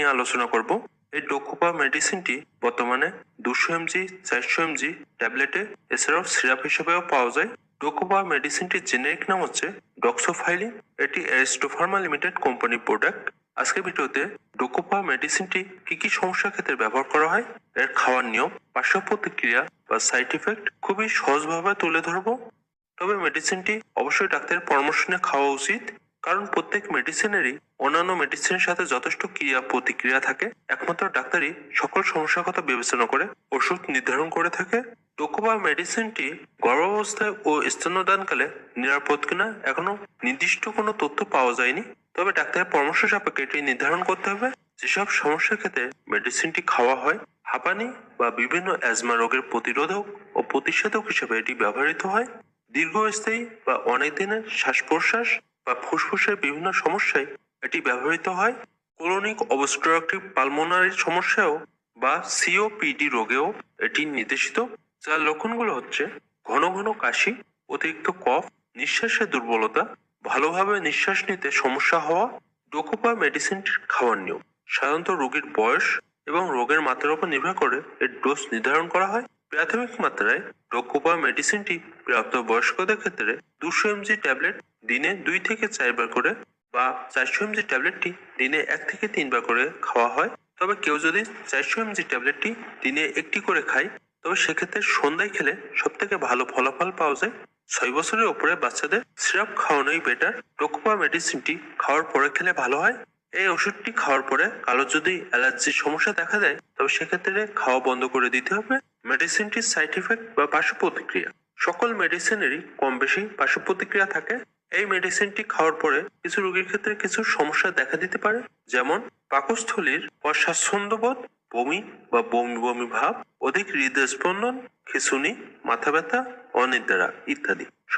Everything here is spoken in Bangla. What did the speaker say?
নিয়ে আলোচনা করব। এই ডোকোপা মেডিসিনটি বর্তমানে দুশো এমজি, চারশো এমজি ট্যাবলেটে এছাড়াও সিরাপ হিসেবেও পাওয়া যায়। ডোকোপা মেডিসিনটির জেনেরিক নাম হচ্ছে ডক্সোফাইলিন। এটি অ্যারিস্টোফার্মা লিমিটেড কোম্পানির প্রোডাক্ট। আজকের ভিডিওতে ডোকোপা মেডিসিনটি কি কি সমস্যার ক্ষেত্রে ব্যবহার করা হয়, এর খাওয়ার নিয়ম, পার্শ্ব প্রতিক্রিয়া বা সাইড ইফেক্ট খুবই সহজভাবে তুলে ধরবো। তবে মেডিসিনটি অবশ্যই ডাক্তারের পরামর্শ নিয়ে খাওয়া উচিত। কারণ প্রত্যেক মেডিসিনেরই অন্যান্য মেডিসিনের সাথে যথেষ্ট ক্রিয়া প্রতিক্রিয়া থাকে। একমাত্র ডাক্তারই সকল সমস্যার কথা বিবেচনা করে ওষুধ নির্ধারণ করে থাকে। টোকোবা মেডিসিনটি গর্ভাবস্থায় ও স্তন্যদানকালে নিরাপদ কিনা এখনও নির্দিষ্ট কোনো তথ্য পাওয়া যায়নি। তবে ডাক্তারের পরামর্শ সাপেক্ষে এটি নির্ধারণ করতে হবে। যেসব সমস্যার ক্ষেত্রে মেডিসিনটি খাওয়া হয়, হাঁপানি বা বিভিন্ন অ্যাজমা রোগের প্রতিরোধক ও প্রতিষেধক হিসেবে এটি ব্যবহৃত হয়। দীর্ঘস্থায়ী বা অনেক দিনের শ্বাস প্রশ্বাস বা ফুসফুসের বিভিন্ন সমস্যায় এটি ব্যবহৃত হয়। ক্রনিক অবস্ট্রাকটিভ পালমোনারি সমস্যাও বা সিওপিডি রোগেও এটি নির্দেশিত, যার লক্ষণগুলো হচ্ছে ঘন ঘন কাশি, অতিরিক্ত কফ, নিঃশ্বাসের দুর্বলতা, ভালোভাবে নিঃশ্বাস নিতে সমস্যা হওয়া, ডোকোপা মেডিসিনটির খাওয়ার নিয়ম। সাধারণত রোগীর বয়স এবং রোগের মাত্রার উপর নির্ভর করে এর ডোজ নির্ধারণ করা হয়। প্রাথমিক মাত্রায় ডোকোপা মেডিসিনটি প্রাপ্ত বয়স্কদের ক্ষেত্রে দুশো এমজি ট্যাবলেট দিনে দুই থেকে চারবার করে বা চারশো এমজি ট্যাবলেটটি দিনে এক থেকে তিনবার করে খাওয়া হয়। তবে কেউ যদি চারশো এমজি ট্যাবলেটটি দিনে একটি করে খায়, তবে সেক্ষেত্রে সন্ধ্যায় খেলে সব থেকে ভালো ফলাফল পাওয়া যায়। ছয় বছরের উপরে বাচ্চাদের সিরাপ খাওয়ানোই বেটার ডোকোপা মেডিসিনটি খাওয়ার পরে খেলে ভালো হয়। এই ওষুধটি খাওয়ার পরে কারও যদি অ্যালার্জির সমস্যা দেখা দেয়, তবে সেক্ষেত্রে খাওয়া বন্ধ করে দিতে হবে। মেডিসিনটির সাইড ইফেক্ট বা পার্শ্ব প্রতিক্রিয়া। সকল মেডিসিনেরই কম বেশি পার্শ্ব প্রতিক্রিয়া থাকে। এই মেডিসিনটি খাওয়ার পরে কিছু রোগীর ক্ষেত্রে কিছু সমস্যা দেখা দিতে পারে, যেমন পাকস্থলীর অস্বাচ্ছন্দ্যবোধ বমি বা বমি বমি ভাব, অধিক হৃদস্পন্দন, খিঁচুনি, মাথা ব্যথা, অনিদ্রা ইত্যাদি।